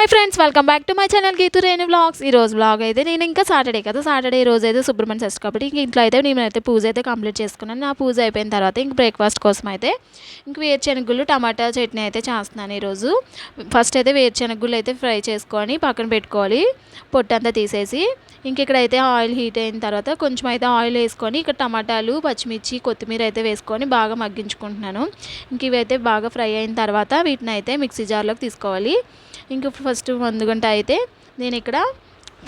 Hi friends welcome back to my channel Geethu Renu vlogs ఈ రోజు blog అయితే నేను ఇంకా సాటర్డే కదా. సాటర్డే రోజు అయితే సుబ్రహ్మణ్య షష్ఠి కాబట్టి ఇంక ఇంట్లో అయితే నేనైతే పూజ అయితే కంప్లీట్ చేసుకున్నాను. నా పూజ అయిపోయిన తర్వాత ఇంక బ్రేక్ఫాస్ట్ కోసం అయితే ఇంక వేరుశనగుళ్ళు టమాటా చట్నీ అయితే చేస్తున్నాను ఈరోజు ఫస్ట్ అయితే వేరుశనగుళ్ళు అయితే ఫ్రై చేసుకొని పక్కన పెట్టుకోవాలి. పొట్టు అంతా తీసేసి ఇంక ఇక్కడైతే ఆయిల్ హీట్ అయిన తర్వాత కొంచెం అయితే ఆయిల్ వేసుకొని ఇక్కడ టమాటాలు పచ్చిమిర్చి కొత్తిమీర అయితే వేసుకొని బాగా మగ్గించుకుంటున్నాను. ఇంక ఇవైతే బాగా ఫ్రై అయిన తర్వాత వీటిని అయితే మిక్సీ జార్లోకి తీసుకోవాలి. ఇంక ఫస్ట్ ముందుగుంట అయితే నేను ఇక్కడ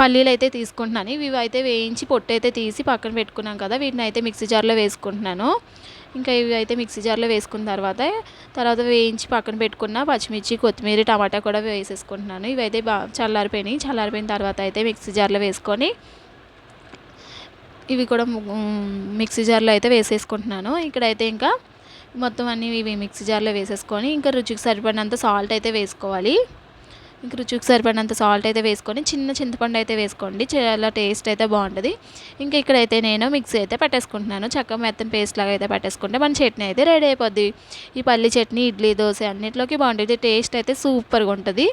పల్లీలు అయితే తీసుకుంటున్నాను. ఇవి అయితే వేయించి పొట్టు అయితే తీసి పక్కన పెట్టుకున్నాం కదా వీటిని అయితే మిక్సీ జార్లో వేసుకుంటున్నాను. ఇంకా ఇవి అయితే మిక్సీ జార్లో వేసుకున్న తర్వాత తర్వాత వేయించి పక్కన పెట్టుకున్న పచ్చిమిర్చి కొత్తిమీర టమాటా కూడా వేసేసుకుంటున్నాను. ఇవైతే బాగా చల్లారిపోయినాయి. చల్లారిపోయిన తర్వాత అయితే మిక్సీ జార్లో వేసుకొని ఇవి కూడా మిక్సీ జార్లో అయితే వేసేసుకుంటున్నాను. ఇక్కడైతే ఇంకా మొత్తం అన్నీ ఇవి మిక్సీ జార్లో వేసేసుకొని ఇంకా రుచికి సరిపడినంత సాల్ట్ అయితే వేసుకోవాలి. ఇంక రుచికి సరిపడినంత సాల్ట్ అయితే వేసుకొని చిన్న చింతపండు అయితే వేసుకోండి. చాలా టేస్ట్ అయితే బాగుంటుంది. ఇంకా ఇక్కడైతే నేను మిక్సీ అయితే పెట్టేసుకుంటున్నాను. చక్క మెత్తని పేస్ట్ లాగా అయితే పెట్టేసుకుంటే మన చట్నీ అయితే రెడీ అయిపోద్ది. ఈ పల్లి చట్నీ ఇడ్లీ దోశ అన్నిట్లోకి బాగుంటుంది. టేస్ట్ అయితే సూపర్గా ఉంటుంది.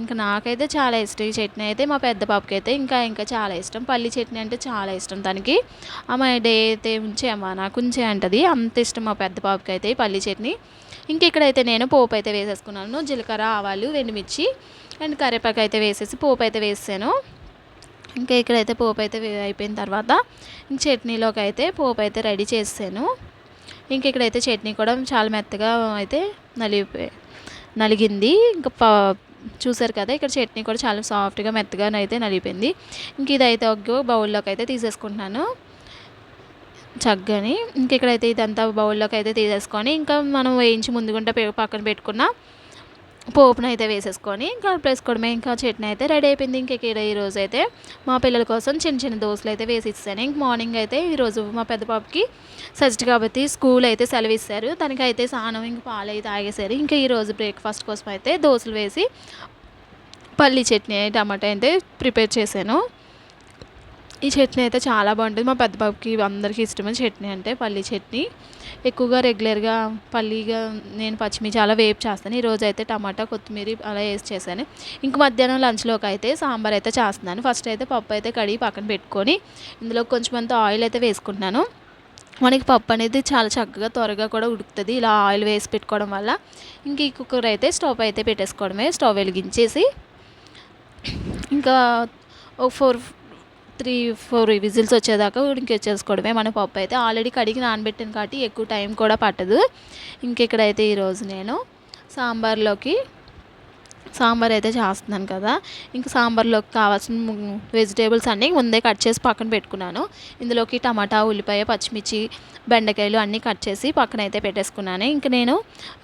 ఇంకా నాకైతే చాలా ఇష్టం ఈ చట్నీ అయితే. మా పెద్ద పాపకి అయితే ఇంకా ఇంకా చాలా ఇష్టం. పల్లి చట్నీ అంటే చాలా ఇష్టం తనకి. అమ్మ డే అయితే ఉంచే అమ్మ నాకు ఉంచే అంటది. అంత ఇష్టం మా పెద్ద పాపకి అయితే ఈ పల్లి చట్నీ. ఇంక ఇక్కడైతే నేను పోపు అయితే వేసేసుకున్నాను. జీలకర్ర ఆవాలు వెండిమిర్చి. అండ్ కరివేపాకు అయితే వేసేసి పోపు అయితే వేసాను. ఇంకా ఇక్కడైతే పోపు అయితే అయిపోయిన తర్వాత ఇంక చట్నీలోకి అయితే పోపు అయితే రెడీ చేసాను. ఇంక ఇక్కడైతే చట్నీ కూడా చాలా మెత్తగా అయితే నలిగిపోయి నలిగింది. ఇంకా ప చూసారు కదా ఇక్కడ చట్నీ కూడా చాలా సాఫ్ట్గా మెత్తగా అయితే నలిగిపోయింది. ఇంక ఇదైతే ఒక బౌల్లోకి అయితే తీసేసుకుంటున్నాను. చక్కని. ఇంక ఇక్కడైతే ఇదంతా బౌల్లోకి అయితే తీసేసుకొని ఇంకా మనం వేయించి ముందుగుంట పక్కన పెట్టుకున్న పోపును అయితే వేసేసుకొని ఇంకా వేసుకోవడమే ఇంకా చట్నీ అయితే రెడీ అయిపోయింది. ఇంక ఇక్కడ ఈరోజు అయితే మా పిల్లల కోసం చిన్న చిన్న దోశలు అయితే వేసి ఇస్తాను ఇంక మార్నింగ్ అయితే ఈరోజు మా పెద్ద పాపకి సజెస్ట్ కాబట్టి స్కూల్ అయితే సెలవు ఇస్తారు. తనకి అయితే స్నానం ఇంక పాలు అయితే తాగేశారు. ఇంకా ఈరోజు బ్రేక్ఫాస్ట్ కోసం అయితే దోశలు వేసి పల్లీ చట్నీ టమాటా అయితే ప్రిపేర్ చేశాను. ఈ చట్నీ అయితే చాలా బాగుంటుంది. మా పెద్ద బాబుకి అందరికీ ఇష్టమైన చట్నీ అంటే పల్లీ చట్నీ. ఎక్కువగా రెగ్యులర్గా పల్లీగా నేను పచ్చిమిర్చి అలా వేపు చేస్తాను. ఈరోజు అయితే టమాటా కొత్తిమీర అలా వేసి చేశాను. ఇంక మధ్యాహ్నం లంచ్లోకి అయితే సాంబార్ అయితే చేస్తున్నాను. ఫస్ట్ అయితే పప్పు అయితే కడిగి పక్కన పెట్టుకొని ఇందులో కొంచెం అంత ఆయిల్ అయితే వేసుకుంటున్నాను. మనకి పప్పు అనేది చాలా చక్కగా త్వరగా కూడా ఉడుకుతుంది. ఇలా ఆయిల్ వేసి పెట్టుకోవడం వల్ల ఇంక ఈ కుక్కర్ అయితే స్టవ్ అయితే పెట్టేసుకోవడమే. స్టవ్ వెలిగించేసి ఇంకా ఒక ఫోర్ త్రీ ఫోర్ విజిల్స్ వచ్చేదాకా ఉడికించేసుకోవడమే మన పప్పు అయితే. ఆల్రెడీ కడిగి నానబెట్టాను కాబట్టి ఎక్కువ టైం కూడా పట్టదు. ఇంకెక్కడైతే ఈరోజు నేను సాంబార్లోకి సాంబార్ అయితే చేస్తున్నాను కదా. ఇంకా సాంబార్లోకి కావాల్సిన వెజిటేబుల్స్ అన్నీ ముందే కట్ చేసి పక్కన పెట్టుకున్నాను. ఇందులోకి టమాటా ఉల్లిపాయ పచ్చిమిర్చి బెండకాయలు అన్నీ కట్ చేసి పక్కన అయితే పెట్టేసుకున్నాను. ఇంకా నేను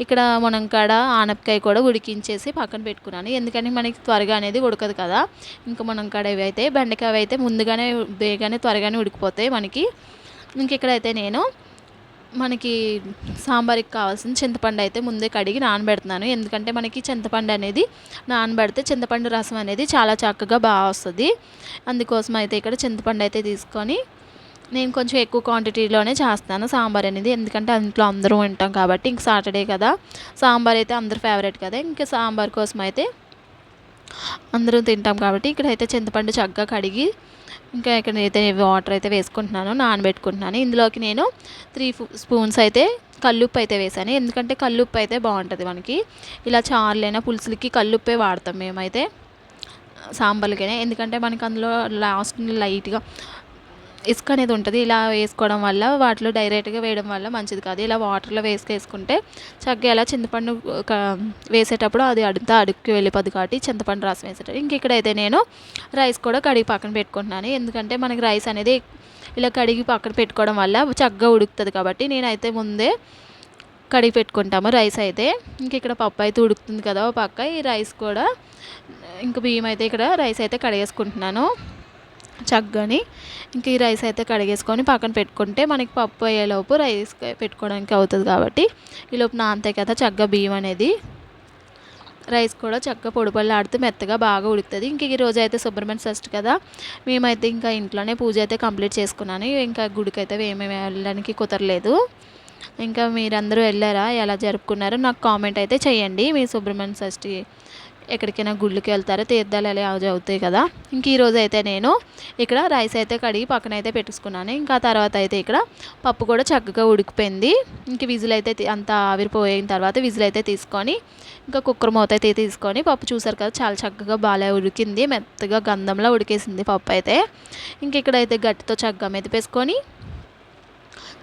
ఇక్కడ మునంకాడ ఆనపకాయ కూడా ఉడికించేసి పక్కన పెట్టుకున్నాను. ఎందుకంటే మనకి త్వరగా అనేది ఉడకదు కదా. ఇంకా మునంకాడ ఇవి అయితే బెండకాయ అయితే ముందుగానే బేగానే త్వరగానే ఉడికిపోతాయి మనకి. ఇంక ఇక్కడైతే నేను మనకి సాంబార్కి కావాల్సిన చింతపండు అయితే ముందే కడిగి నానబెడుతున్నాను. ఎందుకంటే మనకి చింతపండు అనేది నానబెడితే చింతపండు రసం అనేది చాలా చక్కగా బాగా వస్తుంది. అందుకోసం అయితే ఇక్కడ చింతపండు అయితే తీసుకొని నేను కొంచెం ఎక్కువ క్వాంటిటీలోనే చేస్తాను సాంబార్ అనేది. ఎందుకంటే ఇంట్లో అందరూ ఉంటాం కాబట్టి ఇంక సాటర్డే కదా. సాంబార్ అయితే అందరు ఫేవరెట్ కదా. ఇంకా సాంబార్ కోసం అయితే అందరూ తింటాం కాబట్టి ఇక్కడైతే చింతపండు చక్కగా కడిగి ఇంకా ఇక్కడ అయితే వాటర్ అయితే వేసుకుంటున్నాను నానబెట్టుకుంటున్నాను. ఇందులోకి నేను త్రీ స్పూన్స్ అయితే కల్లుప్పు అయితే వేసాను. ఎందుకంటే కల్లుప్పు అయితే బాగుంటుంది మనకి. ఇలా చారులైనా పులుసులకి కల్లుప్పే వాడతాం మేమైతే సాంబార్లకైనా. ఎందుకంటే మనకి అందులో లాస్ట్ లైట్గా ఇసుక అనేది ఉంటుంది. ఇలా వేసుకోవడం వల్ల వాటిలో డైరెక్ట్గా వేయడం వల్ల మంచిది కాదు. ఇలా వాటర్లో వేసుకేసుకుంటే చక్కగా ఇలా చింతపండు వేసేటప్పుడు అది అడుగుతా అడుక్కి వెళ్ళిపోద్ది కాబట్టి చింతపండు రసం వేసేటప్పుడు. ఇంక ఇక్కడైతే నేను రైస్ కూడా కడిగి పక్కన పెట్టుకుంటున్నాను. ఎందుకంటే మనకి రైస్ అనేది ఇలా కడిగి పక్కన పెట్టుకోవడం వల్ల చక్కగా ఉడుకుతుంది కాబట్టి నేనైతే ముందే కడిగి పెట్టుకుంటాము రైస్ అయితే. ఇంక ఇక్కడ పప్పు అయితే ఉడుకుతుంది కదా ఓ పక్క. ఈ రైస్ కూడా ఇంక బియ్యం అయితే ఇక్కడ రైస్ అయితే కడిగేసుకుంటున్నాను. చక్కని. ఇంక ఈ రైస్ అయితే కడిగేసుకొని పక్కన పెట్టుకుంటే మనకి పప్పు అయ్యేలోపు రైస్ పెట్టుకోవడానికి అవుతుంది కాబట్టి ఈ లోపు నాంతే కదా చక్కగా బియ్యం అనేది. రైస్ కూడా చక్కగా పొడిపళ్ళు ఆడుతూ మెత్తగా బాగా ఉడుకుతుంది. ఇంక ఈ రోజు అయితే సుబ్రహ్మణ్య షష్ఠి కదా. మేమైతే ఇంకా ఇంట్లోనే పూజ అయితే కంప్లీట్ చేసుకున్నాను. ఇంకా గుడికి అయితే ఏమేమి వెళ్ళడానికి కుదరలేదు. ఇంకా మీరందరూ వెళ్ళారా? ఎలా జరుపుకున్నారో నాకు కామెంట్ అయితే చేయండి. మీ సుబ్రహ్మణ్య షష్ఠి ఎక్కడికైనా గుళ్ళకి వెళ్తారో? తీర్థాలు అలా అవుతాయి కదా? ఇంక ఈరోజు అయితే నేను ఇక్కడ రైస్ అయితే కడిగి పక్కన అయితే పెట్టుకున్నాను. ఇంకా తర్వాత అయితే ఇక్కడ పప్పు కూడా చక్కగా ఉడికిపోయింది. ఇంక విజిల్ అయితే అంతా ఆవిరిపోయిన తర్వాత విజిల్ అయితే తీసుకొని ఇంకా కుక్కర్ మూత అయితే తీసుకొని పప్పు చూసారు కదా చాలా చక్కగా బాగా ఉడికింది. మెత్తగా గంధంలో ఉడికేసింది పప్పు అయితే. ఇంక ఇక్కడైతే గట్టితో చక్కగా మెదిపేసుకొని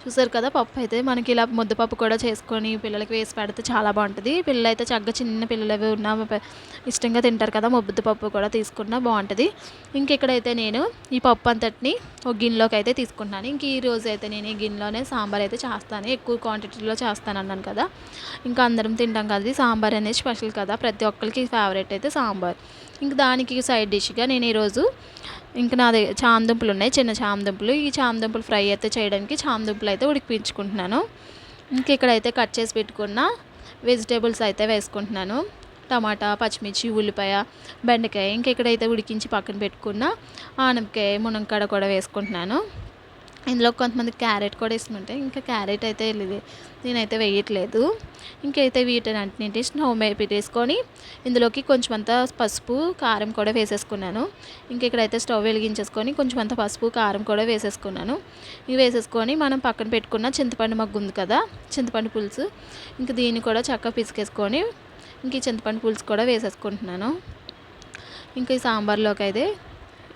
చూసారు కదా పప్పు అయితే మనకి ఇలా ముద్దపప్పు కూడా చేసుకొని పిల్లలకి వేసి పెడితే చాలా బాగుంటుంది. పిల్లలు అయితే చక్కగా చిన్న పిల్లలు అవి ఉన్న ఇష్టంగా తింటారు కదా ముద్దపప్పు కూడా తీసుకున్నా బాగుంటుంది. ఇంక ఇక్కడైతే నేను ఈ పప్పు అంతటిని ఒక గిన్నెలోకి అయితే తీసుకుంటున్నాను. ఇంక ఈ రోజు అయితే నేను ఈ గిన్నెలోనే సాంబార్ అయితే చేస్తాను. ఎక్కువ క్వాంటిటీలో చేస్తాను అన్నాను కదా. ఇంకా అందరం తింటాం కదా సాంబార్ అనేది స్పెషల్ కదా ప్రతి ఒక్కరికి ఫేవరెట్ అయితే సాంబార్. ఇంక దానికి సైడ్ డిష్గా నేను ఈరోజు ఇంకా నా దగ్గర చామదుంపలు ఉన్నాయి చిన్న చామదుంపలు ఈ చామదుంపలు ఫ్రై అయితే చేయడానికి చామదుంపలు అయితే ఉడికిపించుకుంటున్నాను. ఇంక ఇక్కడైతే కట్ చేసి పెట్టుకున్న వెజిటేబుల్స్ అయితే వేసుకుంటున్నాను. టమాటా పచ్చిమిర్చి ఉల్లిపాయ బెండకాయ ఇంక ఇక్కడైతే ఉడికించి పక్కన పెట్టుకున్న ఆనపకాయ మునంకాడ కూడా వేసుకుంటున్నాను. ఇందులో కొంతమంది క్యారెట్ కూడా ఇస్తుంటాయి ఇంకా క్యారెట్ అయితే నేనైతే వేయట్లేదు. ఇంకైతే వీటన్నింటి స్టవ్ మీద పెట్టేసుకొని ఇందులోకి కొంచెం అంత పసుపు కారం కూడా వేసేసుకున్నాను. ఇంక ఇక్కడైతే స్టవ్ వెలిగించేసుకొని కొంచెం అంత పసుపు కారం కూడా వేసేసుకున్నాను. ఇవి వేసేసుకొని మనం పక్కన పెట్టుకున్న చింతపండు మగ్గు ఉంది కదా చింతపండు పులుసు. ఇంక దీన్ని కూడా చక్కగా పిసికేసుకొని ఇంక ఈ చింతపండు పులుసు కూడా వేసేసుకుంటున్నాను. ఇంకా ఈ సాంబార్లోకి అయితే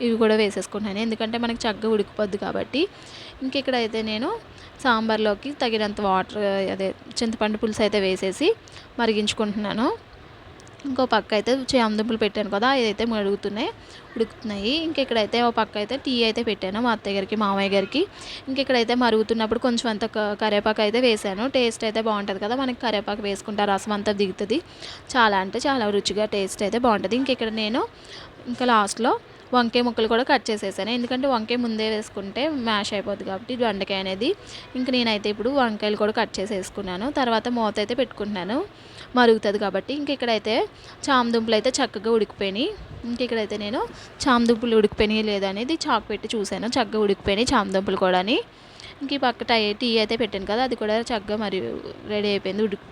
ఇవి కూడా వేసేసుకుంటాను. ఎందుకంటే మనకి చక్కగా ఉడికిపోద్ది కాబట్టి. ఇంక ఇక్కడైతే నేను సాంబార్లోకి తగినంత వాటర్ అదే చింతపండు పులుసు అయితే వేసేసి మరిగించుకుంటున్నాను. ఇంకో పక్క అయితే చామదుంపలు పెట్టాను కదా ఇదైతే మరుగుతున్నాయి ఉడుకుతున్నాయి. ఇంకెక్కడైతే ఇక్కడైతే ఒక పక్క అయితే టీ అయితే పెట్టాను మా అత్తయ్య గారికి మామయ్య గారికి. ఇంకెక్కడైతే మరుగుతున్నప్పుడు కొంచెం అంత కరివేపాకు అయితే వేసాను. టేస్ట్ అయితే బాగుంటుంది కదా మనకి కరేపాకు వేసుకుంటే రసం అంతా దిగుతుంది. చాలా అంటే చాలా రుచిగా టేస్ట్ అయితే బాగుంటుంది. ఇంకెక్కడ నేను ఇంకా లాస్ట్లో వంకాయ ముక్కలు కూడా కట్ చేసేసాను. ఎందుకంటే వంకాయ ముందే వేసుకుంటే మ్యాష్ అయిపోద్ది కాబట్టి బెండకాయ అనేది. ఇంక నేనైతే ఇప్పుడు వంకాయలు కూడా కట్ చేసేసుకున్నాను. తర్వాత మూత అయితే పెట్టుకుంటున్నాను. మరుగుతుంది కాబట్టి ఇంక ఇక్కడైతే చామదుంపులు అయితే చక్కగా ఉడికిపోయినాయి. ఇంక ఇక్కడైతే నేను చామదుంపులు ఉడికిపోయినాయి లేదనేది చాకు పెట్టి చూశాను. చక్కగా ఉడికిపోయినాయి చామదుంపులు కూడా ఇంక ఈ పక్క టై టీ అయితే పెట్టాను కదా అది కూడా చక్కగా మరి రెడీ అయిపోయింది ఉడికి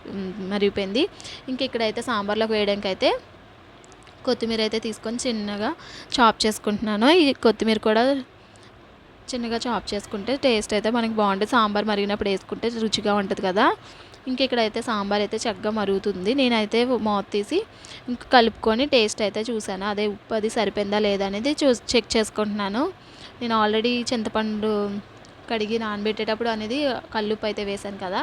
మరిగిపోయింది. ఇంక ఇక్కడైతే సాంబార్లోకి వేయడానికి అయితే కొత్తిమీర అయితే తీసుకొని చిన్నగా చాప్ చేసుకుంటున్నాను. ఈ కొత్తిమీర కూడా చిన్నగా చాప్ చేసుకుంటే టేస్ట్ అయితే మనకి బాగుంటుంది. సాంబార్ మరిగినప్పుడు వేసుకుంటే రుచిగా ఉంటుంది కదా. ఇంక ఇక్కడైతే సాంబార్ అయితే చక్కగా మరుగుతుంది. నేనైతే మూత తీసి ఇంక కలుపుకొని టేస్ట్ అయితే చూసాను అదే ఉప్పు అది సరిపోయిందా లేదా అనేది చూ చెక్ చేసుకుంటున్నాను. నేను ఆల్రెడీ చింతపండు కడిగి నానబెట్టేటప్పుడు అనేది కల్లుప్పు అయితే వేసాను కదా.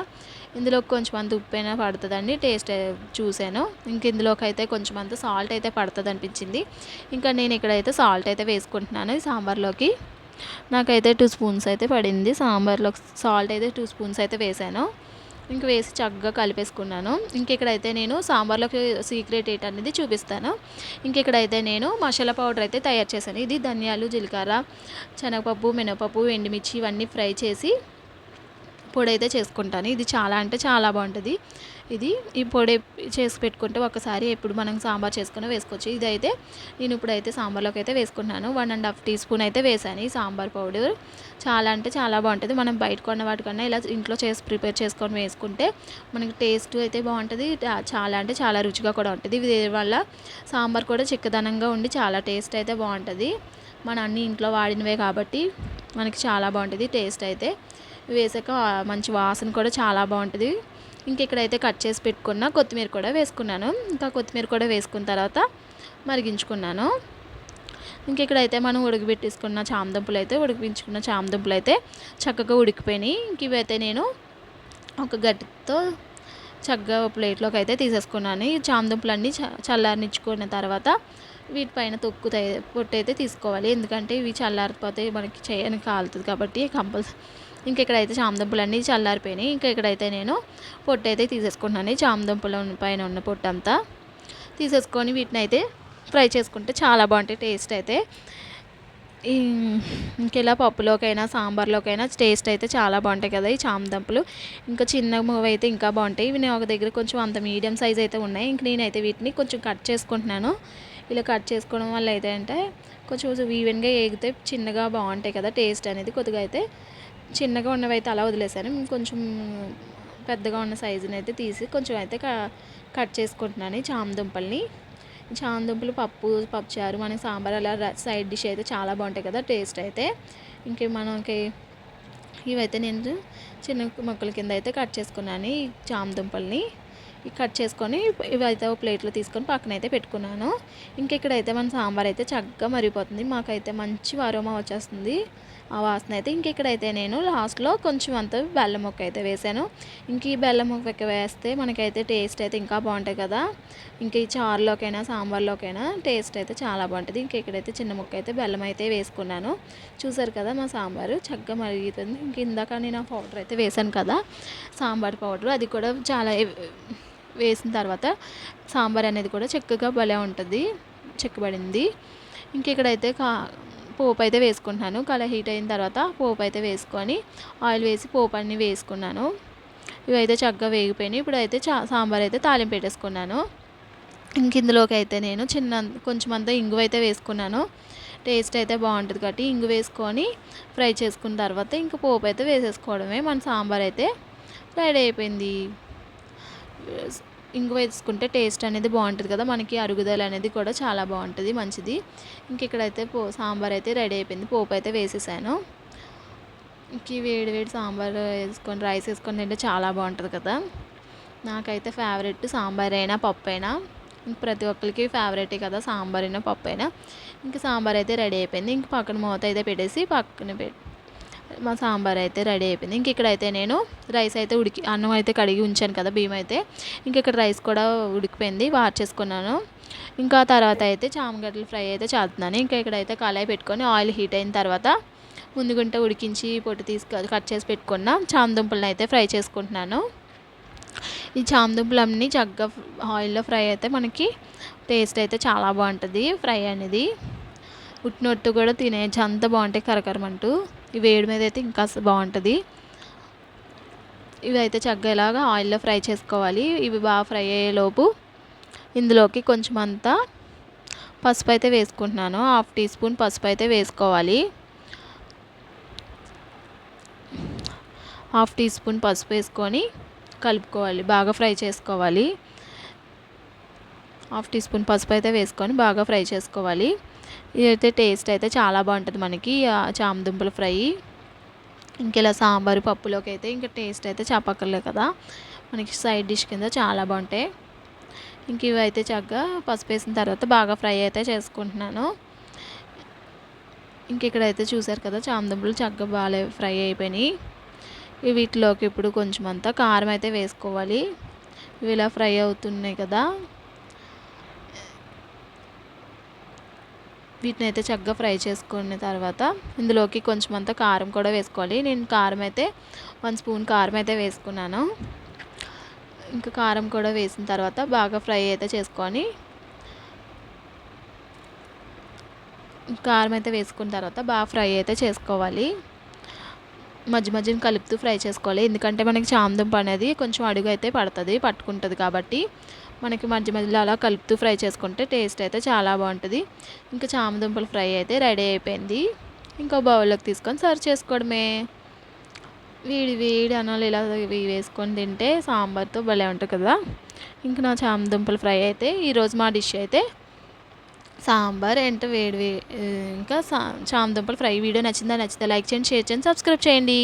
ఇందులో కొంచెం అంత ఉప్పు అయినా పడుతుందండి టేస్ట్ చూశాను. ఇంక ఇందులోకి అయితే కొంచెం అంత సాల్ట్ అయితే పడుతుంది అనిపించింది. ఇంకా నేను ఇక్కడైతే సాల్ట్ అయితే వేసుకుంటున్నాను ఈ సాంబార్లోకి. నాకైతే టూ స్పూన్స్ అయితే పడింది. సాంబార్లో సాల్ట్ అయితే టూ స్పూన్స్ అయితే వేసాను ఇంక వేసి చక్కగా కలిపేసుకున్నాను. ఇంక ఇక్కడైతే నేను సాంబార్లోకి సీక్రెట్ ఏంటి అనేది చూపిస్తాను. ఇంక ఇక్కడైతే నేను మసాలా పౌడర్ అయితే తయారు చేశాను. ఇది ధనియాలు జీలకర్ర శనగపప్పు మినపప్పు ఎండుమిర్చి ఇవన్నీ ఫ్రై చేసి పొడి అయితే చేసుకుంటాను. ఇది చాలా అంటే చాలా బాగుంటుంది. ఇది ఈ పొడి చేసి పెట్టుకుంటే ఒకసారి ఎప్పుడు మనం సాంబార్ చేసుకుని వేసుకోవచ్చు. ఇది అయితే నేను ఇప్పుడైతే సాంబార్లోకి అయితే వేసుకున్నాను. One and half teaspoon అయితే వేసాను ఈ సాంబార్ పౌడర్. చాలా అంటే చాలా బాగుంటుంది. మనం బయట కొన్న వాటికన్నా ఇలా ఇంట్లో చేసి ప్రిపేర్ చేసుకొని వేసుకుంటే మనకి టేస్ట్ అయితే బాగుంటుంది. చాలా అంటే చాలా రుచిగా కూడా ఉంటుంది. ఇది వల్ల సాంబార్ కూడా చిక్కదనంగా ఉండి చాలా టేస్ట్ అయితే బాగుంటుంది. మన అన్ని ఇంట్లో వాడినవే కాబట్టి మనకి చాలా బాగుంటుంది టేస్ట్ అయితే. వేసాక మంచి వాసన కూడా చాలా బాగుంటుంది. ఇంక ఇక్కడైతే కట్ చేసి పెట్టుకున్న కొత్తిమీర కూడా వేసుకున్నాను. ఇంకా కొత్తిమీర కూడా వేసుకున్న తర్వాత మరిగించుకున్నాను. ఇంక ఇక్కడైతే మనం ఉడకబెట్టేసుకున్న చామదుంపలు అయితే ఉడికించుకున్న చామదుంపలు అయితే చక్కగా ఉడికిపోయినాయి. ఇంక ఇవైతే నేను ఒక గట్టితో చక్కగా ప్లేట్లోకి అయితే తీసేసుకున్నాను. ఈ చామదుంపలన్నీ చల్లారనిచ్చుకున్న తర్వాత వీటిపైన తొక్కు పొట్టు అయితే తీసుకోవాలి. ఎందుకంటే ఇవి చల్లారిపోతే మనకి చేయని కాలుతుంది కాబట్టి కంపల్సరీ ఇంక ఇక్కడైతే చామదుంపలు చల్లారిపోయినాయి ఇంకా ఇక్కడైతే నేను పొట్టు అయితే తీసేసుకుంటున్నాను చామదుంపల పైన ఉన్న పొట్టు అంతా తీసేసుకొని వీటిని అయితే ఫ్రై చేసుకుంటే చాలా బాగుంటాయి టేస్ట్ అయితే. ఇంకెలా పప్పులోకైనా సాంబార్లోకైనా టేస్ట్ అయితే చాలా బాగుంటాయి కదా ఈ చామదుంపలు. ఇంకా చిన్న మూవ్ అయితే ఇంకా బాగుంటాయి. ఇవి ఒక దగ్గర కొంచెం అంత మీడియం సైజ్ అయితే ఉన్నాయి. ఇంక నేనైతే వీటిని కొంచెం కట్ చేసుకుంటున్నాను. ఇలా కట్ చేసుకోవడం వల్ల అయితే అంటే కొంచెం ఈవెన్గా ఏగితే చిన్నగా బాగుంటాయి కదా టేస్ట్ అనేది. కొద్దిగా అయితే చిన్నగా ఉన్నవి అయితే అలా వదిలేసాను కొంచెం పెద్దగా ఉన్న సైజుని అయితే తీసి కొంచెం అయితే కట్ చేసుకుంటున్నాను చామ దుంపల్ని చామ దుంపలు పప్పు పప్పుచారు మన సాంబార్ అలా సైడ్ డిష్ అయితే చాలా బాగుంటాయి కదా టేస్ట్ అయితే. ఇంకే మనకి ఇవైతే నేను చిన్న మొక్కల కింద అయితే కట్ చేసుకున్నాను ఈ చామ దుంపల్ని కట్ చేసుకొని ఇవైతే ఒక ప్లేట్లో తీసుకొని పక్కన అయితే పెట్టుకున్నాను. ఇంకా ఇక్కడైతే మన సాంబార్ అయితే చక్కగా మరిగిపోతుంది. మాకైతే మంచి అరోమా వచ్చేస్తుంది. ఆ వాసన అయితే ఇంక ఇక్కడైతే నేను లాస్ట్లో కొంచెం అంత బెల్లం ముక్క అయితే వేసాను. ఇంక ఈ బెల్లం ముక్క వేస్తే మనకైతే టేస్ట్ అయితే ఇంకా బాగుంటాయి కదా. ఇంక ఈ చారులోకైనా సాంబార్లోకైనా టేస్ట్ అయితే చాలా బాగుంటుంది. ఇంక ఇక్కడైతే చిన్న ముక్క అయితే బెల్లం అయితే వేసుకున్నాను. చూసారు కదా మా సాంబారు చక్కగా మరుగుతుంది ఇంక ఇందాక నేను ఆ పౌడర్ అయితే వేసాను కదా సాంబార్ పౌడర్. అది కూడా చాలా వేసిన తర్వాత సాంబార్ అనేది కూడా చక్కగా భలే ఉంటుంది. చెక్కబడింది. ఇంక ఇక్కడైతే కా పోపు అయితే వేసుకుంటున్నాను. కళ హీట్ అయిన తర్వాత పోపు అయితే వేసుకొని ఆయిల్ వేసి పోపు అన్ని వేసుకున్నాను. ఇవైతే చక్కగా వేగిపోయినాయి. ఇప్పుడు అయితే చా సాంబార్ అయితే తాలింపు పెట్టేసుకున్నాను. ఇంక ఇందులోకి అయితే నేను చిన్న కొంచెం అంతా ఇంగువ అయితే వేసుకున్నాను. టేస్ట్ అయితే బాగుంటుంది కాబట్టి ఇంగు వేసుకొని ఫ్రై చేసుకున్న తర్వాత ఇంక పోపు అయితే వేసేసుకోవడమే. మన సాంబార్ అయితే రెడీ అయిపోయింది. ఇంగు వేసుకుంటే టేస్ట్ అనేది బాగుంటుంది కదా. మనకి అరుగుదల అనేది కూడా చాలా బాగుంటుంది మంచిది. ఇంక ఇక్కడైతే పో సాంబార్ అయితే రెడీ అయిపోయింది. పోపు అయితే వేసేసాను. ఇంక వేడి వేడి సాంబార్ వేసుకొని రైస్ వేసుకొని తింటే చాలా బాగుంటుంది కదా. నాకైతే ఫేవరెట్ సాంబార్ అయినా పప్పు అయినా ప్రతి ఒక్కరికి ఫేవరెటే కదా సాంబార్ అయినా పప్పు అయినా. ఇంక సాంబార్ అయితే రెడీ అయిపోయింది. ఇంక పక్కన మూత అయితే పెట్టేసి పక్కన పెట్టి మా సాంబార్ అయితే రెడీ అయిపోయింది. ఇంక ఇక్కడైతే నేను రైస్ అయితే ఉడికి అన్నం అయితే కడిగి ఉంచాను కదా బియ్యం అయితే. ఇంక ఇక్కడ రైస్ కూడా ఉడికిపోయింది వార్చేసుకున్నాను ఇంకా తర్వాత అయితే చామగడ్డలు ఫ్రై అయితే చేస్తున్నాను. ఇంకా ఇక్కడైతే కళాయి పెట్టుకొని ఆయిల్ హీట్ అయిన తర్వాత ముందుగుంట ఉడికించి పొట్టు తీసుకు కట్ చేసి పెట్టుకున్న చామదుంపలను అయితే ఫ్రై చేసుకుంటున్నాను. ఈ చామదుంపలు అన్నీ చక్కగా ఆయిల్లో ఫ్రై అయితే మనకి టేస్ట్ అయితే చాలా బాగుంటుంది ఫ్రై అనేది. ఉట్టినొట్టు కూడా తినేయచ్చు అంత బాగుంటాయి కరకరమంటూ. ఈ వేడి మీద అయితే ఇంకా అసలు బాగుంటుంది. ఇవి అయితే చక్కగా ఇలాగా ఆయిల్లో ఫ్రై చేసుకోవాలి. ఇవి బాగా ఫ్రై అయ్యేలోపు ఇందులోకి కొంచెం అంతా పసుపు అయితే వేసుకుంటున్నాను. హాఫ్ టీ స్పూన్ పసుపు అయితే వేసుకోవాలి. హాఫ్ టీ స్పూన్ పసుపు వేసుకొని కలుపుకోవాలి. బాగా ఫ్రై చేసుకోవాలి. హాఫ్ టీ స్పూన్ పసుపు అయితే వేసుకొని బాగా ఫ్రై చేసుకోవాలి. ఇదైతే టేస్ట్ అయితే చాలా బాగుంటుంది మనకి ఆ చామదుంపల ఫ్రై. ఇంకెలా సాంబారు పప్పులోకి అయితే ఇంకా టేస్ట్ అయితే చెప్పక్కర్లే కదా. మనకి సైడ్ డిష్ కింద చాలా బాగుంటాయి. ఇంక ఇవి అయితే చక్కగా పసుపు వేసిన తర్వాత బాగా ఫ్రై అయితే చేసుకుంటున్నాను. ఇంక ఇక్కడైతే చూసారు కదా చామదుంపలు చక్కగా బాగా ఫ్రై అయిపోయినాయి. వీటిలోకి ఇప్పుడు కొంచెం అంతా కారం అయితే వేసుకోవాలి. ఇవి ఇలా ఫ్రై అవుతున్నాయి కదా. వీటిని అయితే చక్కగా ఫ్రై చేసుకున్న తర్వాత ఇందులోకి కొంచెం అంతా కారం కూడా వేసుకోవాలి. నేను కారం అయితే వన్ స్పూన్ కారం అయితే వేసుకున్నాను. ఇంకా కారం కూడా వేసిన తర్వాత బాగా ఫ్రై అయితే చేసుకొని కారం అయితే వేసుకున్న తర్వాత బాగా ఫ్రై అయితే చేసుకోవాలి. మధ్య మధ్యన కలుపుతూ ఫ్రై చేసుకోవాలి. ఎందుకంటే మనకి చామదుంప అనేది కొంచెం అడుగు అయితే పడుతుంది పట్టుకుంటుంది కాబట్టి. మనకి మధ్య మధ్యలో అలా కలుపుతూ ఫ్రై చేసుకుంటే టేస్ట్ అయితే చాలా బాగుంటుంది. ఇంకా చామదుంపల ఫ్రై అయితే రెడీ అయిపోయింది. ఇంకా బౌల్లోకి తీసుకొని సర్వ్ చేసుకోవడమే. వేడి వేడి అనాలు ఇలా వేసుకొని తింటే సాంబార్తో భలే ఉంటుంది కదా. ఇంకా నా చామదుంపల ఫ్రై అయితే ఈరోజు మా డిష్ అయితే సాంబార్ అంటే వేడి వే ఇంకా సా చామదుంపల ఫ్రై వీడియో నచ్చిందా నచ్చితే లైక్ చేయండి షేర్ చేయండి సబ్స్క్రైబ్ చేయండి.